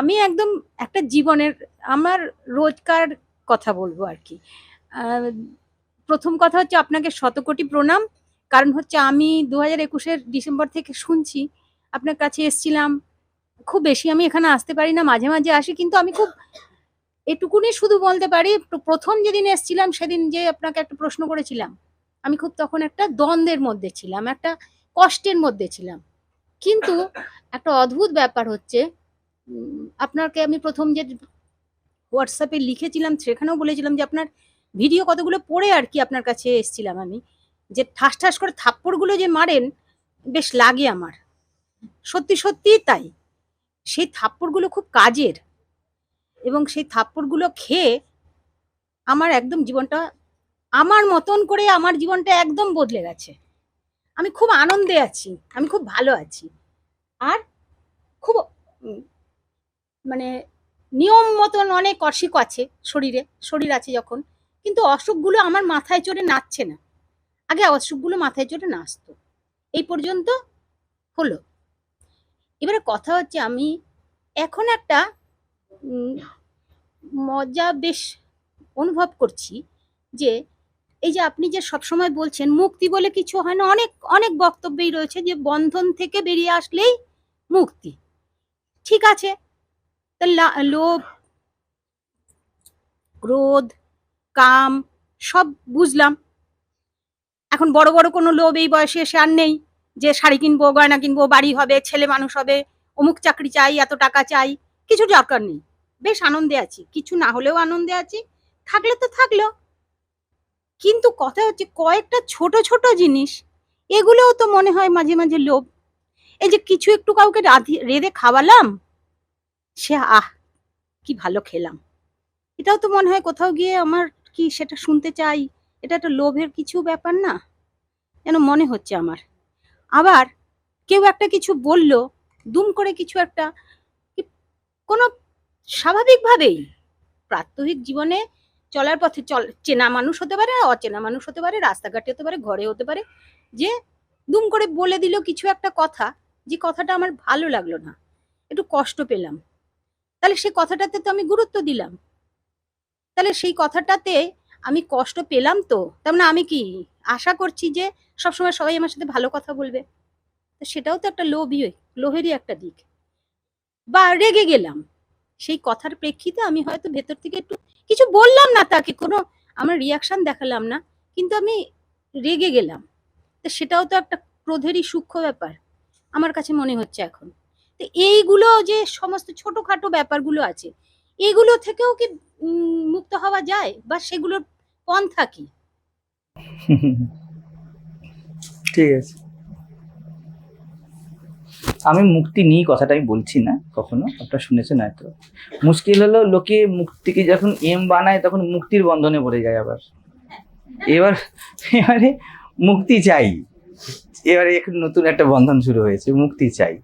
আমি একদম একটা জীবনের, আমার রোজকার কথা বলব আর কি। প্রথম কথা হচ্ছে আপনাকে শতকোটি প্রণাম। কারণ হচ্ছে আমি দু হাজার একুশের ডিসেম্বর থেকে শুনছি, আপনার কাছে এসছিলাম। খুব বেশি আমি এখানে আসতে পারি না, মাঝে মাঝে আসি, কিন্তু আমি খুব এটুকুনি শুধু বলতে পারি, প্রথম যেদিন এসছিলাম সেদিন যে আপনাকে একটা প্রশ্ন করেছিলাম, আমি খুব তখন একটা দ্বন্দ্বের মধ্যে ছিলাম, একটা কষ্টের মধ্যে ছিলাম। কিন্তু একটা অদ্ভুত ব্যাপার হচ্ছে আপনাকে আমি প্রথম যে হোয়াটসঅ্যাপে লিখেছিলাম, সেখানেও বলেছিলাম যে আপনার ভিডিও কতগুলো পড়ে আর কি আপনার কাছে এসেছিলাম আমি। যে ঠাস ঠাস করে থাপ্পড়গুলো যে মারেন, বেশ লাগে আমার। সত্যি সত্যি তাই। সেই থাপ্পড়গুলো খুব কাজের এবং সেই থাপ্পড়গুলো খেয়ে আমার একদম জীবনটা, আমার মতন করে আমার জীবনটা একদম বদলে গেছে। আমি খুব আনন্দে আছি, আমি খুব ভালো আছি। আর খুব মানে নিয়ম মতন অনেক অসুখ আছে শরীরে, শরীর আছে যখন। কিন্তু অসুখগুলো আমার মাথায় চড়ে নাচছে না। আগে অসুখগুলো মাথায় চড়ে নাচতো। এই পর্যন্ত হলো। এবারে কথা হচ্ছে আমি এখন একটা মজা বেশ অনুভব করছি যে এই যে আপনি যে সবসময় বলছেন মুক্তি বলে কিছু হয় না, অনেক অনেক বক্তব্যই রয়েছে যে বন্ধন থেকে বেরিয়ে আসলেই মুক্তি। ঠিক আছে লা- লোভ ক্রোধ, কাম, সব বুঝলাম। এখন বড় বড় কোনো লোভ এই বয়সে এসে আর নেই যে শাড়ি কিনবো, গয়না কিনবো, বাড়ি হবে, ছেলে মানুষ হবে, অমুক চাকরি চাই, এত টাকা চাই, কিছু দরকার নেই। বেশ আনন্দে আছি, কিছু না হলেও আনন্দে আছি, থাকলে তো থাকল। কিন্তু কথা হচ্ছে কয়েকটা ছোট ছোট জিনিস, এগুলোও তো মনে হয় মাঝে মাঝে লোভ। এই যে কিছু একটু কাউকে রেঁধে খাওয়ালাম সে, আহ, কি ভালো খেলাম। এটাও তো মনে হয় কোথাও গিয়ে আমার কি সেটা শুনতে চাই, এটা একটা লোভের কিছু ব্যাপার না, যেন মনে হচ্ছে আমার। আবার কেউ একটা কিছু বলল, দুম করে কিছু একটা কোনো স্বাভাবিকভাবেই প্রাত্যহিক জীবনে চলার পথে চল, চেনা মানুষ হতে পারে, অচেনা মানুষ হতে পারে, রাস্তাঘাটে হতে পারে, ঘরে হতে পারে, যে দুম করে বলে দিল কিছু একটা কথা, যে কথাটা আমার ভালো লাগল না। একটু কষ্ট পেলাম। তাহলে সেই কথাটাতে তো আমি গুরুত্ব দিলাম। তাহলে সেই কথাটাতে আমি কষ্ট পেলাম তো, তার মানে আমি কি আশা করছি যে সবসময় সবাই আমার সাথে ভালো কথা বলবে? তো সেটাও তো একটা লোভই লোভেরই একটা দিক। বা রেগে গেলাম। সেই কথার প্রেক্ষিতে আমি হয়তো ভেতর থেকে একটু কিছু বললাম না তাকে, কোনো আমার রিয়াকশান দেখালাম না, কিন্তু আমি রেগে গেলাম। তো সেটাও তো একটা ক্রোধেরই সূক্ষ্ম ব্যাপার, আমার কাছে মনে হচ্ছে এখন। তো এইগুলো যে সমস্ত ছোটখাটো ব্যাপারগুলো আছে, এগুলো থেকেও কি মুক্ত হওয়া যায়? বা সেগুলোর পন্থা কি? ঠিক আছে। আমি মুক্তি নিই কথাটা আমি বলছি না কখনো, আপনারা শুনেছেন হয়তো। মুশকিল হলো লোকে মুক্তিকে যখন এম বানায় তখন মুক্তির বন্ধনে পড়ে যায় আবার। এবার, এবারে মুক্তি চাই। এবারে এখন নতুন একটা বন্ধন শুরু হয়েছে, মুক্তি চাই।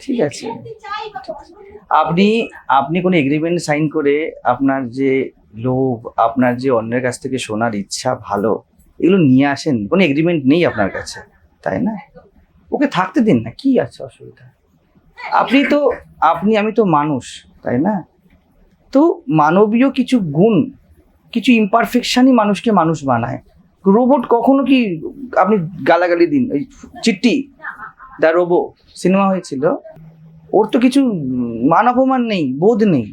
ঠিক আছে। আপনি আপনি কোনো এগ্রিমেন্ট সাইন করে আপনার যে লোভ আপনার যে অন্যের কাছ থেকে শোনার ইচ্ছা ভালো এগুলো নিয়ে আসেন। কোনো এগ্রিমেন্ট নেই আপনার কাছে তাই না? ওকে থাকতে দিন না কি আছে অসুবিধা? আপনি তো আপনি আমি তো মানুষ তাই না? তো মানবীয় কিছু গুণ কিছু ইমপারফেকশনই মানুষকে মানুষ বানায়। রোবট কখনো কি আপনি গালাগালি দিন? ওই চিট্টি দা রোবো সিনেমা হয়েছিল। ওর তো কিছু মান অপমান নেই, বোধ নেই।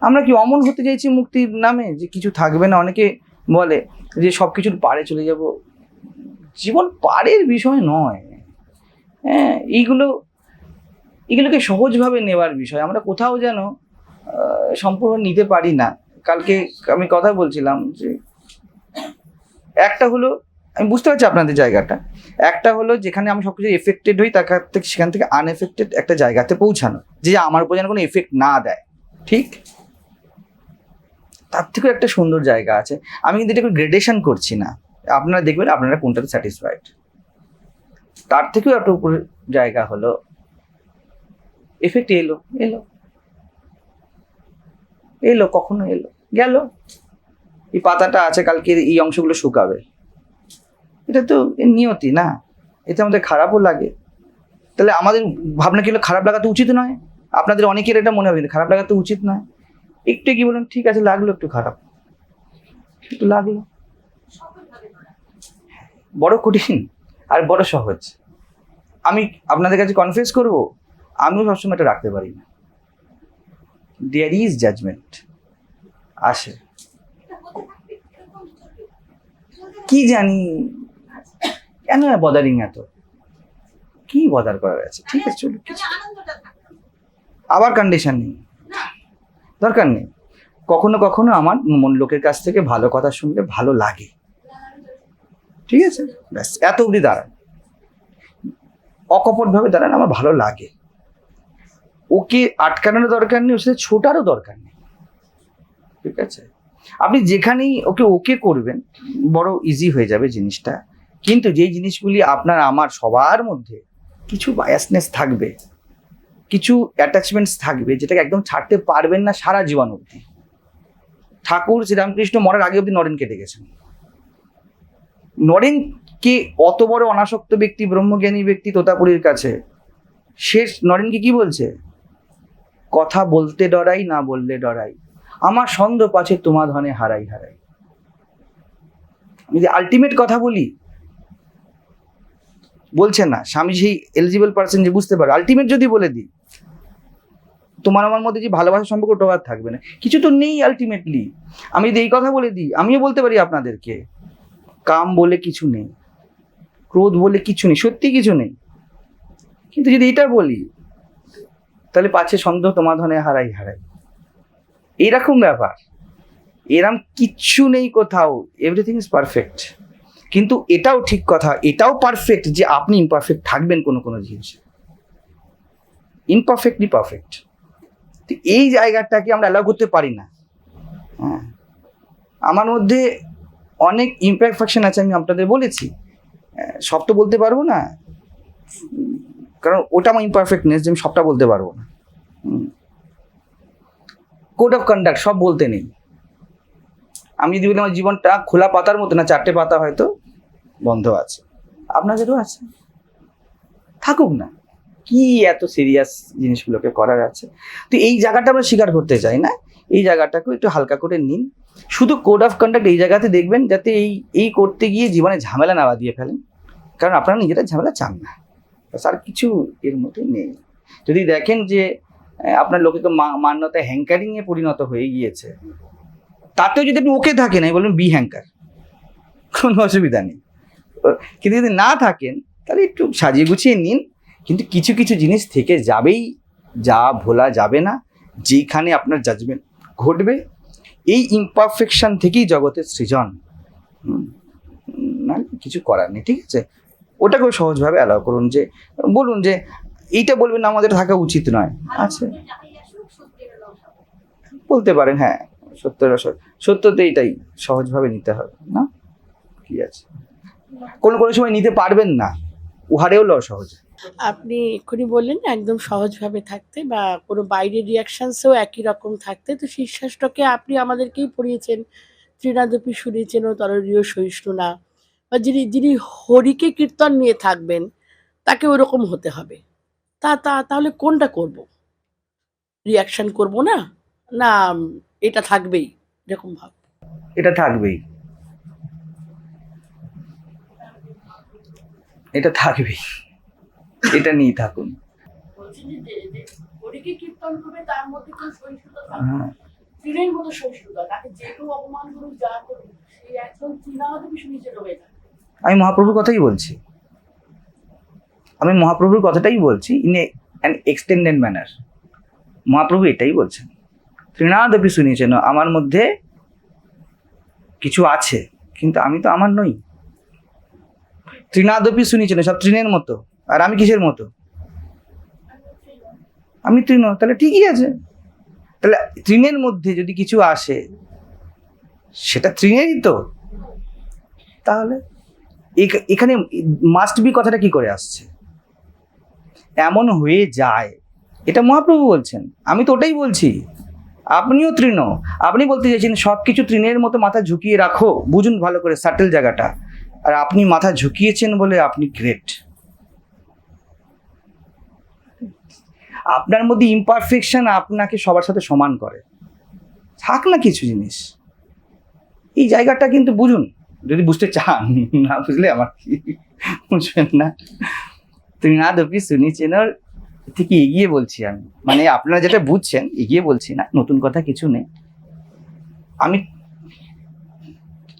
আমরা কি অমন হতে চাইছি মুক্তির নামে? যে কিছু থাকবে না, অনেকে বলে যে সব কিছুর পারে চলে যাব। জীবন পারের বিষয় নয়। হ্যাঁ এইগুলো এগুলোকে সহজভাবে নেওয়ার বিষয়। আমরা কোথাও যেন সম্পূর্ণ নিতে পারি না। কালকে আমি কথা বলছিলাম যে একটা হলো, আমি বুঝতে পারছি আপনাদের জায়গাটা। একটা হলো যেখানে আমি সবকিছু এফেক্টেড হই, তার থেকে সেখান থেকে আনএফেক্টেড একটা জায়গাতে পৌঁছানো, যে আমার উপর যেন কোনো এফেক্ট না দেয়। ঠিক? তার থেকেও একটা সুন্দর জায়গা আছে। আমি কিন্তু এটা গ্রেডেশন করছি না। আপনারা দেখবেন আপনারা কোনটাতে স্যাটিসফাইড তার থেকেও একটা উপরে জায়গা হলো এফেক্ট এলো এলো। এলো, কখনো এলো, গেল। এই পাতাটা আছে, কালকে এই অংশগুলো শুকাবে। এটা তো নিয়তি না। এতে আমাদের খারাপও লাগে। তাহলে আমাদের ভাবনা কি খারাপ লাগা তো উচিত নয়? আপনাদের অনেকের এটা মনে হবে, কিন্তু খারাপ লাগা তো উচিত নয়। একটু কি বলুন, ঠিক আছে, লাগল একটু খারাপ। একটু লাগল। বড় কঠিন আর বড় সহজ। আমি আপনাদের কাছে কনফিউজ করব, আমিও সবসময় এটা রাখতে পারি না। দেয়ার ইজ জাজমেন্ট আসে। কি জানি। কেন বদারিং এত? কি বদার করার আছে? ঠিক আছে চলুক কিছু। আবার কন্ডিশন নেই। দরকার নেই। কখনো কখনো আমার মন লোকের কাছ থেকে ভালো কথা শুনলে ভালো লাগে। ঠিক আছে? ব্যাস এত অবধি দাঁড়ান। অকপটভাবে দাঁড়ান আমার ভালো লাগে। ওকে আটকানোর দরকার নেই ওর সাথে ছোটারও দরকার নেই। ঠিক আছে? আপনি যেখানেই ওকে ওকে করবেন, বড় ইজি হয়ে যাবে জিনিসটা। কিন্তু যেই জিনিসগুলি আপনার, আমার সবার মধ্যে কিছু বায়াসনেস থাকবে, কিছু অ্যাটাচমেন্টস থাকবে, যেটাকে একদম ছাড়তে পারবেন না সারা জীবন অবধি। ঠাকুর শ্রীরামকৃষ্ণ মরার আগে অবধি নরেন কেটে গেছেন নরেনকে অত বড় অনাসক্ত ব্যক্তি, ব্রহ্মজ্ঞানী ব্যক্তি তোতাপুরীর কাছে, শেষ নরেনকে কি বলছে? কথা বলতে ডরাই, না বললে ডরাই। আমার ছন্দ পাছে তোমা ধনে হারাই হারাই। আমি যে আলটিমেট কথা বলি, বলছে না, স্বামী সেই এলিজিবল পার্সন যে বুঝতে পারে আলটিমেট যদি বলে দিই, তোমার আমার মধ্যে যে ভালোবাসার সম্পর্ক ওটা থাকবে না। কিছু তো নেই আলটিমেটলি আমি যদি এই কথা বলে দিই, আমিও বলতে পারি আপনাদেরকে, কাম বলে কিছু নেই, ক্রোধ বলে কিছু নেই, সত্যি কিছু নেই। কিন্তু যদি এটা বলি, তাহলে পাচ্ছে সন্দেহ তোমার ধনে হারাই হারাই। এইরকম ব্যাপার। এরম কিচ্ছু নেই কোথাও। এভরিথিং ইজ পারফেক্ট কিন্তু এটাও ঠিক কথা, এটাও পারফেক্ট যে আপনি ইমপারফেক্ট থাকবেন কোনো কোনো জিনিসে। ইমপারফেক্টলি পারফেক্ট তো এই জায়গাটাকে আমরা অ্যালাউ করতে পারি না। হ্যাঁ। আমার মধ্যে অনেক ইমপারফেকশন আছে, আমি আপনাদের বলেছি। সব তো বলতে পারব না। কারণ ওটা আমার ইমপারফেক্টনেস যে আমি সবটা বলতে পারব না। কোড অফ কন্ডাক্ট সব বলতে নেই। আমি যদি বলি আমার জীবনটা খোলা পাতার মতো না, চারটে পাতা হয়তো বন্ধ আছে। আপনাদেরও আছে। থাকুক না। কি এত সিরিয়াস জিনিসগুলোকে করার আছে? তো এই জায়গাটা আমরা স্বীকার করতে চাই না। এই জায়গাটাকেও একটু হালকা করে নিন। শুধু কোড অফ কন্ডাক্ট এই জায়গাতে দেখবেন, যাতে এই এই করতে গিয়ে জীবনে ঝামেলা না দিয়ে ফেলেন। কারণ আপনারা নিজেরা ঝামেলা চান না। আর কিছু এর মধ্যে নেই। যদি দেখেন যে আপনার লোকে তো মান্যতা হ্যাঙ্কারিং এ পরিণত হয়ে গিয়েছে। তাতেও যদি আপনি ওকে থাকেন, আমি বলবেন বি হ্যাঙ্কার। কোনো অসুবিধা নেই। কিন্তু যদি না থাকেন, তাহলে একটু সাজিয়ে গুছিয়ে নিন। কিন্তু কিছু কিছু জিনিস থেকে যাবেই, যা ভোলা যাবে না যেখানে আপনার জাজমেন্ট ঘটবে, এই ইমপারফেকশন থেকেই জগতের সৃজন। না, কিছু করার নেই, ঠিক আছে? ওটাকেও সহজভাবে অ্যালাউ করুন যে, বলুন যে এইটা বলবেন আমাদের থাকা উচিত নয়। আচ্ছা। বলতে পারেন হ্যাঁ সত্যের অসৎ সত্যতে এটাই সহজভাবে নিতে হবে, না? কি আছে? কোন কোনো সময় নিতে পারবেন না। উহারেও ল সহজ আপনি এক্ষুনি বললেন একদম সহজভাবে থাকতে বা কোনো বাইরের রিয়াকশনসেও একই রকম থাকতে। তো শীর্ষাষ্টকে আপনি আমাদেরকেই পড়িয়েছেন, ত্রিনাদপি শুনিয়েছেন ও তরলীয় সহিষ্ণু না বা যিনি যিনি হরিকে কীর্তন নিয়ে থাকবেন, তাকে ওরকম হতে হবে। তা তা তাহলে কোনটা করব? রিয়াকশন করব না? না এটা থাকবেই এরকম ভাব। এটা থাকবেই। এটা থাকবেই। এটা নিয়ে থাকুন। হরিকে কীর্তন করবে তার মধ্যে কোনো সহিষ্ণুতা হ্যাঁ। আমি মহাপ্রভুর কথাই বলছি। আমি মহাপ্রভুর কথাটাই বলছি in a an extended manner Mahaprabhu এটাই বলছেন। তৃণাদপি শুনিয়েছেন, আমার মধ্যে কিছু আছে, কিন্তু আমি তো আমার নই। তৃণাদপি শুনিয়েছেন, সব তৃণের মতো। আর আমি কিসের মতো? আমি তৃণ, তাহলে ঠিকই আছে। তাহলে তৃণের মধ্যে যদি কিছু আসে, সেটা তৃণেরই তো। তাহলে এখ- এখানে মাস্ট বি কথাটা কি করে আসছে? এমন হয়ে যায়। এটা মহাপ্রভু বলছেন। আমি তো ওটাই বলছি। আপনিও তৃণ। আপনি বলতে চাইছেন সব কিছু তৃণের মতো মাথা ঝুঁকিয়ে রাখো। বুঝুন ভালো করে সাটেল জায়গাটা। আর আপনি মাথা ঝুঁকিয়েছেন বলে আপনি গ্রেট আপনার মধ্যে ইমপারফেকশন আপনাকে সবার সাথে সমান করে। থাক না কিছু জিনিস। এই জায়গাটা কিন্তু বুঝুন। যদি বুঝতে চান, না বুঝলে আমার কি? বুঝবেন না। তুমি না দপি শুনি চেনার থেকে এগিয়ে বলছি আমি। মানে আপনারা যেটা বুঝছেন, এগিয়ে বলছি না, নতুন কথা কিছু নেই। আমি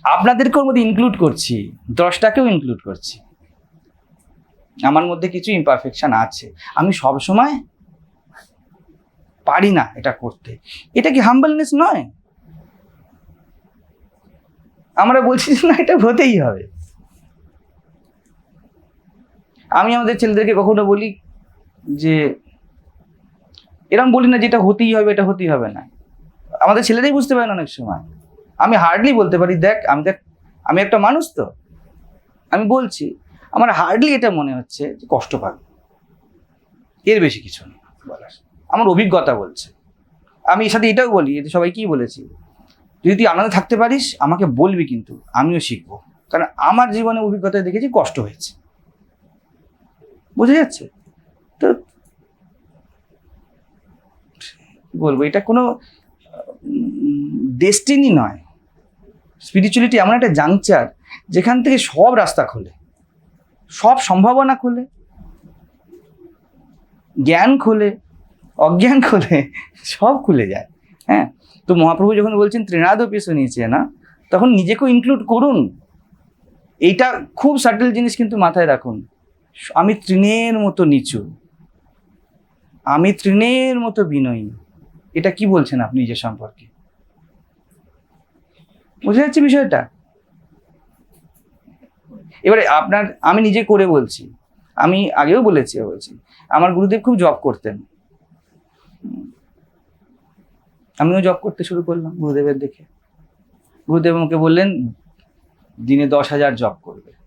আপনাদেরকে ওর মধ্যে ইনক্লুড করছি, দশটাকেও ইনক্লুড করছি। আমার মধ্যে কিছু ইমপারফেকশন আছে। আমি সব সময় পারি না এটা করতে। এটা কি হাম্বলনেস নয়? আমরা বলছি না, এটা হতেই হবে। আমি আমাদের ছেলেদেরকে কখনো বলি যে এরকম বলি না যেটা হতেই হবে, এটা হতেই হবে না। আমাদের ছেলেরাই বুঝতে পারে না অনেক সময়। আমি হার্ডলি বলতে পারি, দেখ, আমি দেখ, আমি একটা মানুষ তো। আমি বলছি, আমার হার্ডলি এটা মনে হচ্ছে যে কষ্ট পাবে। এর বেশি কিছু নেই বলার। আমার অভিজ্ঞতা বলছে। আমি এর সাথে এটাও বলি, এতে সবাই কি বলেছি, যদি তুই আনন্দে থাকতে পারিস, আমাকে বলবি কিন্তু, আমিও শিখব। কারণ আমার জীবনে অভিজ্ঞতায় দেখেছি কষ্ট হয়েছে। বোঝা যাচ্ছে? তো বলব, এটা কোনো ডেস্টিনি নয়। স্পিরিচুয়ালিটি এমন একটা জাংচার যেখান থেকে সব রাস্তা খোলে, সব সম্ভাবনা খোলে, জ্ঞান খোলে, অজ্ঞান খোলে, সব খুলে যায়। হ্যাঁ? তো মহাপ্রভু যখন বলছেন, ত্রিনাদপি শুনিয়েছে না? তখন নিজেকেও ইনক্লুড করুন। এইটা খুব সাটেল জিনিস কিন্তু মাথায় রাখুন। আমি তৃণের মতো নিচু। আমি তৃণের মতো বিনয়ী। এটা কি বলছেন আপনি নিজের সম্পর্কে? বুঝে যাচ্ছে বিষয়টা? এবারে আপনার, আমি নিজে করে বলছি। আমি আগেও বলেছি, বলছি। আমার গুরুদেব খুব জব করতেন। আমিও জব করতে শুরু করলাম গুরুদেবের দেখে। গুরুদেব আমাকে বললেন, দিনে দশ হাজার জব করবে।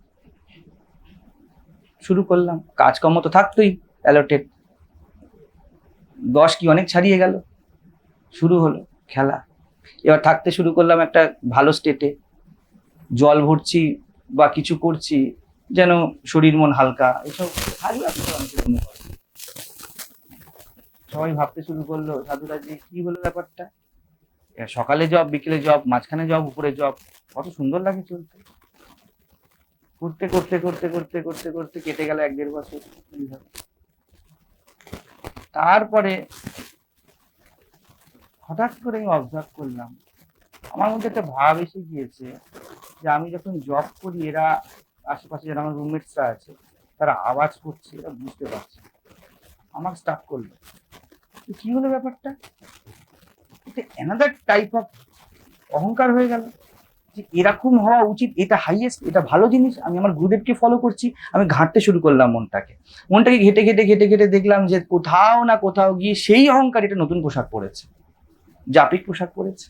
শুরু করলাম। কাজকর্ম তো থাকতোই অ্যালোটেড দশ কি অনেক ছাড়িয়ে গেল। শুরু হলো খেলা। এবার থাকতে শুরু করলাম একটা ভালো স্টেটে জল ভরছি বা কিছু করছি, যেন শরীর মন হালকা। এসব সবাই ভাবতে শুরু করল, সাধুরা যে কি হলো ব্যাপারটা? সকালে জব বিকেলে জব মাঝখানে জব উপরে জব কত সুন্দর লাগে চলতে। করতে করতে করতে করতে করতে করতে কেটে গেল এক দেড় বছর। তারপরে হঠাৎ করে আমি অবজার্ভ করলাম, আমার মধ্যে একটা ভাব এসে গিয়েছে যে আমি যখন জব করি, এরা আশেপাশে যারা আমার রুমমেটসরা আছে, তারা আওয়াজ করছে, এরা বুঝতে পারছে আমার স্টাফ করল কি হলো ব্যাপারটা? এটা অ্যানাদার টাইপ অফ অহংকার হয়ে গেল। যে এরকম হওয়া উচিত, এটা হাইয়েস্ট এটা ভালো জিনিস, আমি আমার গুরুদেবকে ফলো করছি, আমি ঘাঁটতে শুরু করলাম মনটাকে। মনটাকে ঘেটে ঘেটে ঘেটে ঘেটে দেখলাম যে কোথাও না কোথাও গিয়ে সেই অহংকার, এটা নতুন পোশাক পরেছে জাপিক পোশাক পরেছে।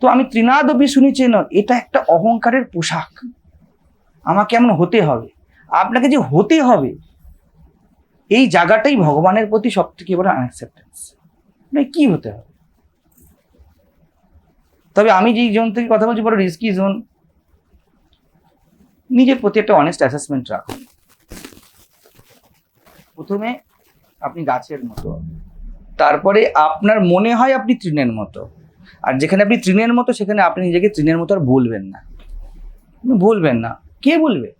তো আমি ত্রিনাদবি শুনেছি না, এটা একটা অহংকারের পোশাক। আমাকে এমন হতে হবে। আপনাকে যে হতে হবে, এই জায়গাটাই ভগবানের প্রতি সব থেকে বড় আনঅ্যাকসেপ্টেন্স কি হতে হবে? তবে আমি যেই জোন থেকে কথা বলছি, বড় রিস্কি জোন নিজের প্রতি একটা অনেস্ট অ্যাসেসমেন্ট রাখুন। প্রথমে আপনি গাছের মতো। তারপরে আপনার মনে হয় আপনি তৃণের মতো। আর যেখানে আপনি তৃণের মতো, সেখানে আপনি নিজেকে তৃণের মতো আর বলবেন না। বলবেন না। কে বলবে?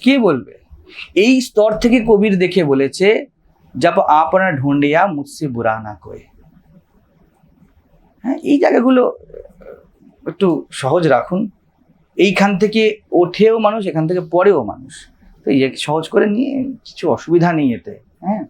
কে বলবে? এই স্তর থেকে কবির দেখে বলেছে জব আপনার ঢুন্ডিয়া মুসসে বুরা না কয়ে হ্যাঁ এই জায়গাগুলো একটু সহজ রাখুন। এইখান থেকে ওঠেও মানুষ, এখান থেকে পরেও মানুষ। তো সহজ করে নিয়ে কিছু অসুবিধা নেই এতে হ্যাঁ।